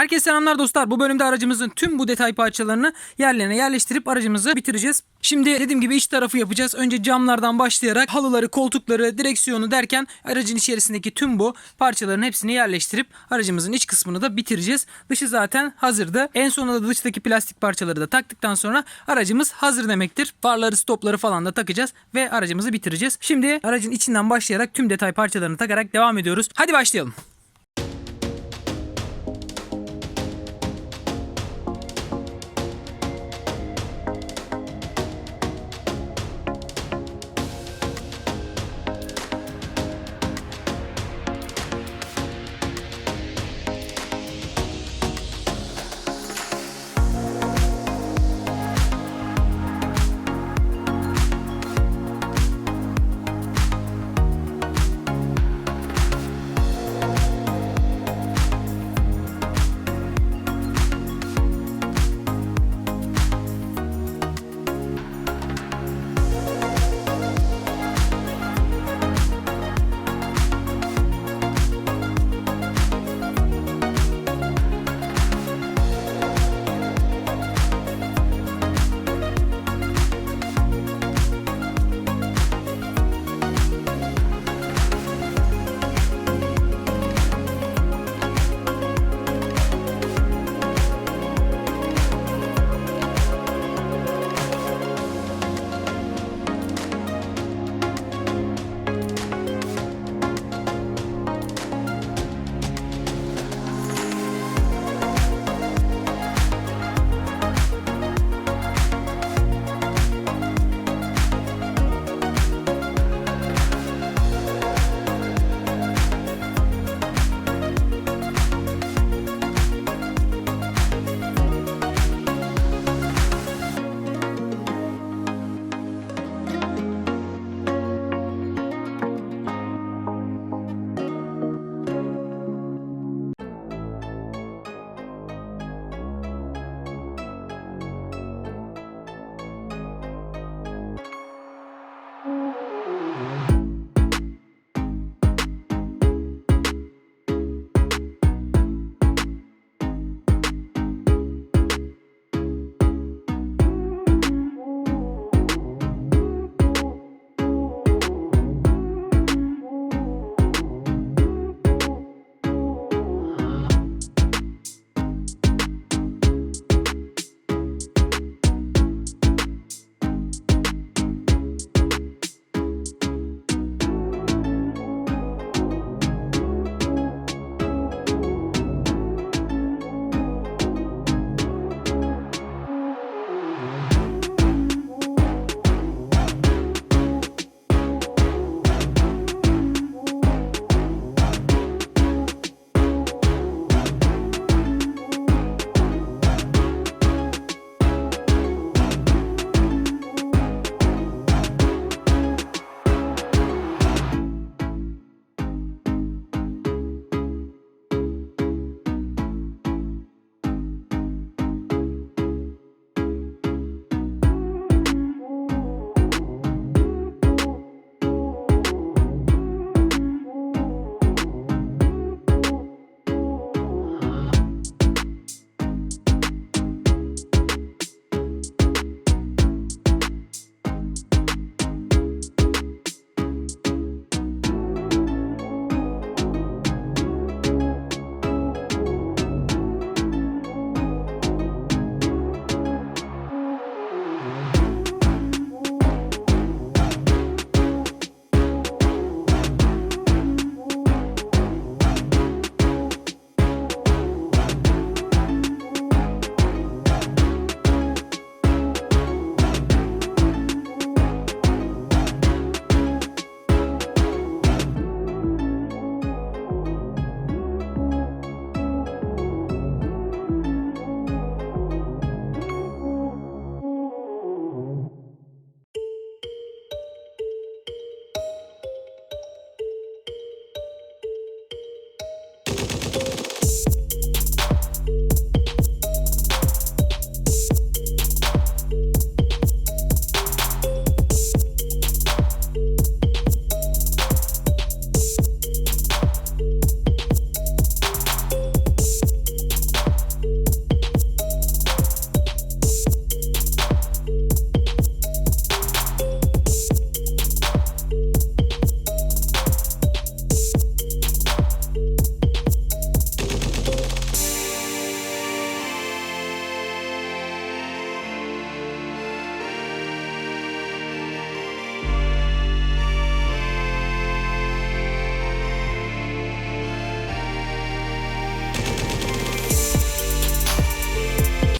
Herkese selamlar dostlar. Bu bölümde aracımızın tüm bu detay parçalarını yerlerine yerleştirip aracımızı bitireceğiz. Şimdi dediğim gibi iç tarafı yapacağız. Önce camlardan başlayarak halıları, koltukları, direksiyonu derken aracın içerisindeki tüm bu parçaların hepsini yerleştirip aracımızın iç kısmını da bitireceğiz. Dışı zaten hazırdı. En sonunda da dıştaki plastik parçaları da taktıktan sonra aracımız hazır demektir. Farları, stopları falan da takacağız ve aracımızı bitireceğiz. Şimdi aracın içinden başlayarak tüm detay parçalarını takarak devam ediyoruz. Hadi başlayalım.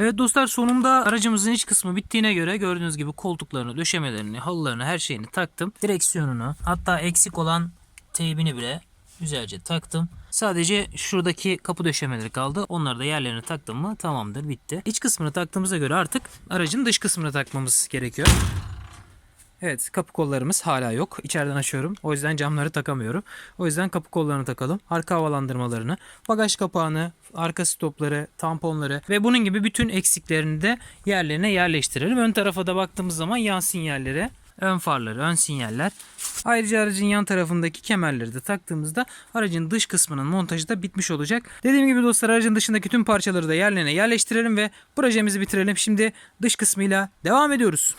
Evet dostlar sonunda aracımızın iç kısmı bittiğine göre gördüğünüz gibi koltuklarını, döşemelerini, halılarını her şeyini taktım. Direksiyonunu hatta eksik olan teybini bile güzelce taktım. Sadece şuradaki kapı döşemeleri kaldı. Onları da yerlerine taktım mı tamamdır bitti. İç kısmını taktığımıza göre artık aracın dış kısmını takmamız gerekiyor. Evet kapı kollarımız hala yok. İçeriden açıyorum. O yüzden camları takamıyorum. O yüzden kapı kollarını takalım. Arka havalandırmalarını, bagaj kapağını, arka stopları, tamponları ve bunun gibi bütün eksiklerini de yerlerine yerleştirelim. Ön tarafa da baktığımız zaman yan sinyalleri, ön farları, ön sinyaller. Ayrıca aracın yan tarafındaki kemerleri de taktığımızda aracın dış kısmının montajı da bitmiş olacak. Dediğim gibi dostlar aracın dışındaki tüm parçaları da yerlerine yerleştirelim ve projemizi bitirelim. Şimdi dış kısmıyla devam ediyoruz.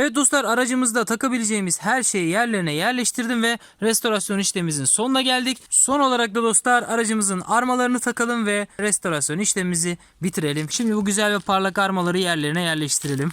Evet dostlar aracımızda takabileceğimiz her şeyi yerlerine yerleştirdim ve restorasyon işlemimizin sonuna geldik. Son olarak da dostlar aracımızın armalarını takalım ve restorasyon işlemimizi bitirelim. Şimdi bu güzel ve parlak armaları yerlerine yerleştirelim.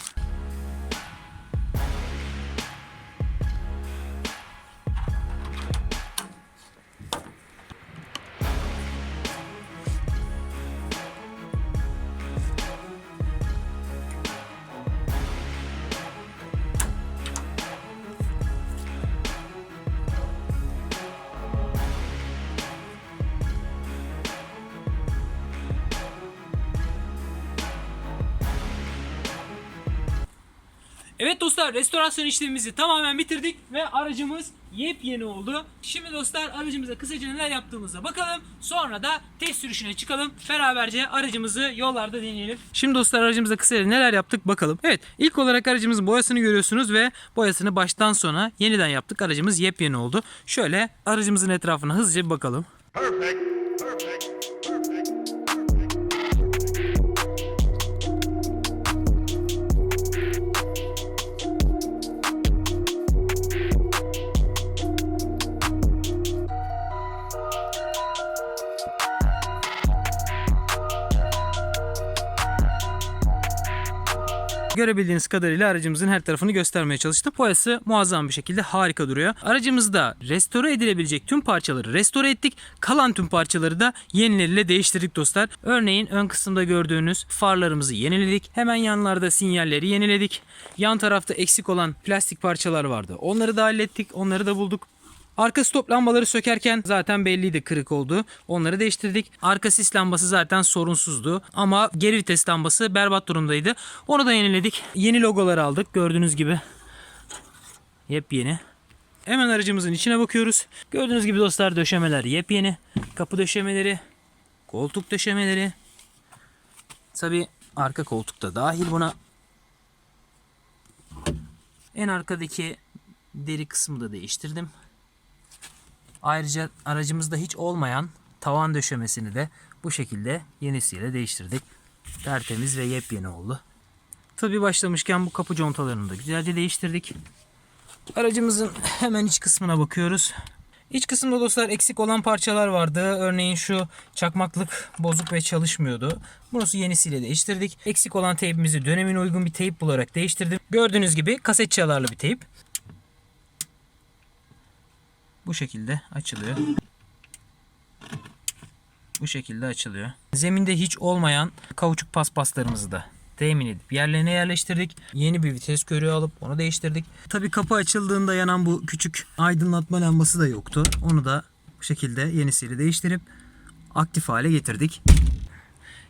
Dostlar restorasyon işlemimizi tamamen bitirdik ve aracımız yepyeni oldu. Şimdi dostlar aracımıza kısaca neler yaptığımıza bakalım. Sonra da test sürüşüne çıkalım. Beraberce aracımızı yollarda deneyelim. Şimdi dostlar aracımıza kısaca neler yaptık bakalım. Evet ilk olarak aracımızın boyasını görüyorsunuz ve boyasını baştan sona yeniden yaptık. Aracımız yepyeni oldu. Şöyle aracımızın etrafına hızlıca bir bakalım. Perfect. Görebildiğiniz kadarıyla aracımızın her tarafını göstermeye çalıştım. Boyası muazzam bir şekilde harika duruyor. Aracımızda restore edilebilecek tüm parçaları restore ettik. Kalan tüm parçaları da yenileriyle değiştirdik dostlar. Örneğin ön kısımda gördüğünüz farlarımızı yeniledik. Hemen yanlarda sinyalleri yeniledik. Yan tarafta eksik olan plastik parçalar vardı. Onları da hallettik. Onları da bulduk. Arka stop lambaları sökerken zaten belliydi kırık oldu. Onları değiştirdik. Arka sis lambası zaten sorunsuzdu. Ama geri vites lambası berbat durumdaydı. Onu da yeniledik. Yeni logoları aldık gördüğünüz gibi. Yepyeni. Hemen aracımızın içine bakıyoruz. Gördüğünüz gibi dostlar döşemeler yepyeni. Kapı döşemeleri, koltuk döşemeleri. Tabi arka koltukta dahil buna. En arkadaki deri kısmı da değiştirdim. Ayrıca aracımızda hiç olmayan tavan döşemesini de bu şekilde yenisiyle değiştirdik. Tertemiz ve yepyeni oldu. Tabi başlamışken bu kapı contalarını da güzelce değiştirdik. Aracımızın hemen iç kısmına bakıyoruz. İç kısımda dostlar eksik olan parçalar vardı. Örneğin şu çakmaklık bozuk ve çalışmıyordu. Bunu yenisiyle değiştirdik. Eksik olan teypimizi dönemine uygun bir teyp bularak değiştirdim. Gördüğünüz gibi kaset çalarlı bir teyp. Bu şekilde açılıyor. Bu şekilde açılıyor. Zeminde hiç olmayan kauçuk paspaslarımızı da temin edip yerlerine yerleştirdik. Yeni bir vites körüğü alıp onu değiştirdik. Tabii kapı açıldığında yanan bu küçük aydınlatma lambası da yoktu. Onu da bu şekilde yenisiyle değiştirip aktif hale getirdik.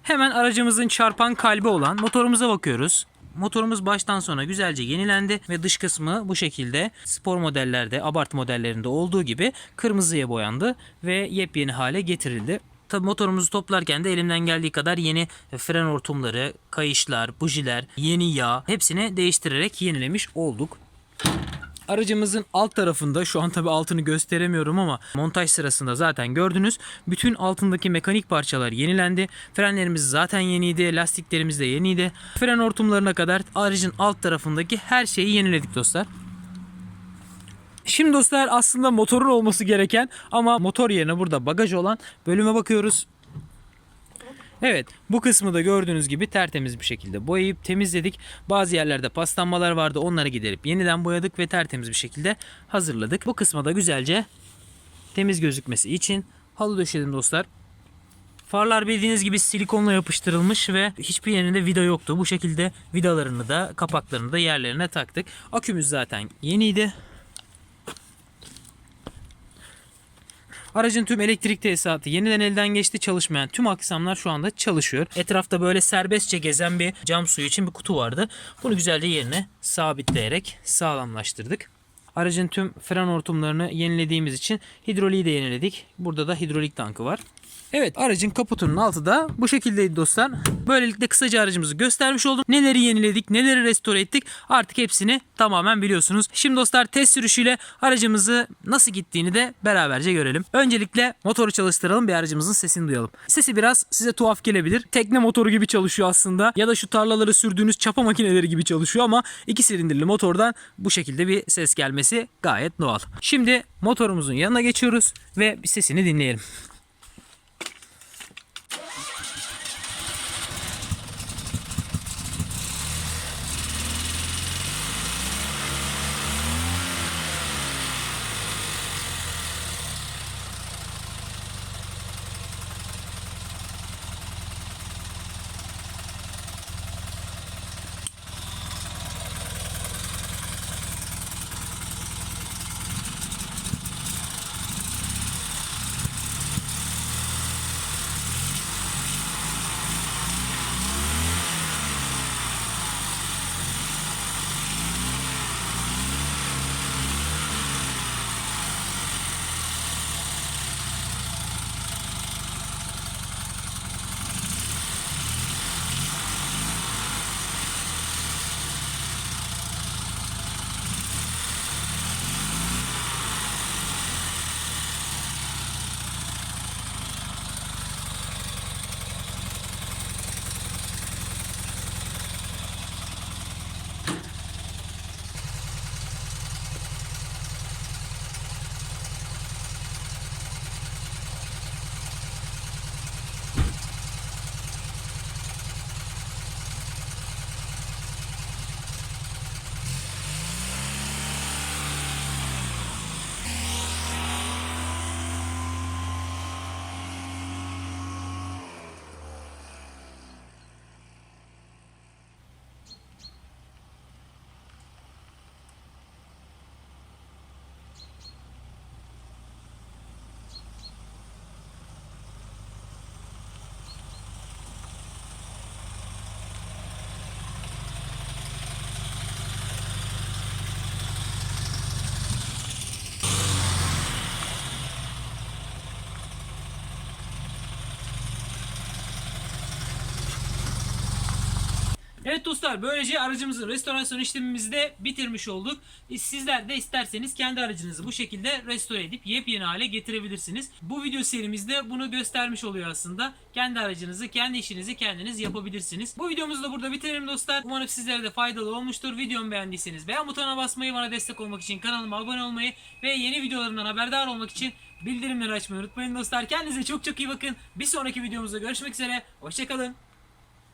Hemen aracımızın çarpan kalbi olan motorumuza bakıyoruz. Motorumuz baştan sona güzelce yenilendi ve dış kısmı bu şekilde spor modellerde, abart modellerinde olduğu gibi kırmızıya boyandı ve yepyeni hale getirildi. Tabi motorumuzu toplarken de elimden geldiği kadar yeni fren hortumları, kayışlar, bujiler, yeni yağ hepsini değiştirerek yenilemiş olduk. Aracımızın alt tarafında şu an tabi altını gösteremiyorum ama montaj sırasında zaten gördünüz. Bütün altındaki mekanik parçalar yenilendi. Frenlerimiz zaten yeniydi. Lastiklerimiz de yeniydi. Fren hortumlarına kadar aracın alt tarafındaki her şeyi yeniledik dostlar. Şimdi dostlar aslında motorun olması gereken ama motor yerine burada bagaj olan bölüme bakıyoruz. Evet bu kısmı da gördüğünüz gibi tertemiz bir şekilde boyayıp temizledik. Bazı yerlerde paslanmalar vardı onları giderip yeniden boyadık ve tertemiz bir şekilde hazırladık. Bu kısma da güzelce temiz gözükmesi için halı döşedim dostlar. Farlar bildiğiniz gibi silikonla yapıştırılmış ve hiçbir yerinde vida yoktu. Bu şekilde vidalarını da kapaklarını da yerlerine taktık. Akümüz zaten yeniydi. Aracın tüm elektrik tesisatı yeniden elden geçti. Çalışmayan tüm aksamlar şu anda çalışıyor. Etrafta böyle serbestçe gezen bir cam suyu için bir kutu vardı. Bunu güzelce yerine sabitleyerek sağlamlaştırdık. Aracın tüm fren hortumlarını yenilediğimiz için hidroliği de yeniledik. Burada da hidrolik tankı var. Evet aracın kaputunun altı da bu şekildeydi dostlar. Böylelikle kısaca aracımızı göstermiş oldum. Neleri yeniledik, neleri restore ettik artık hepsini tamamen biliyorsunuz. Şimdi dostlar test sürüşüyle aracımızı nasıl gittiğini de beraberce görelim. Öncelikle motoru çalıştıralım bir aracımızın sesini duyalım. Sesi biraz size tuhaf gelebilir. Tekne motoru gibi çalışıyor aslında ya da şu tarlaları sürdüğünüz çapa makineleri gibi çalışıyor ama iki silindirli motordan bu şekilde bir ses gelmesi gayet doğal. Şimdi motorumuzun yanına geçiyoruz ve sesini dinleyelim. Evet dostlar böylece aracımızın restorasyon işlemimizi de bitirmiş olduk. E, Sizler de isterseniz kendi aracınızı bu şekilde restore edip yepyeni hale getirebilirsiniz. Bu video serimizde bunu göstermiş oluyor aslında. Kendi aracınızı, kendi işinizi kendiniz yapabilirsiniz. Bu videomuzu da burada bitirelim dostlar. Umarım sizlere de faydalı olmuştur. Videomu beğendiyseniz beğen butonuna basmayı, bana destek olmak için kanalıma abone olmayı ve yeni videolarımdan haberdar olmak için bildirimleri açmayı unutmayın dostlar. Kendinize çok çok iyi bakın. Bir sonraki videomuzda görüşmek üzere. Hoşçakalın.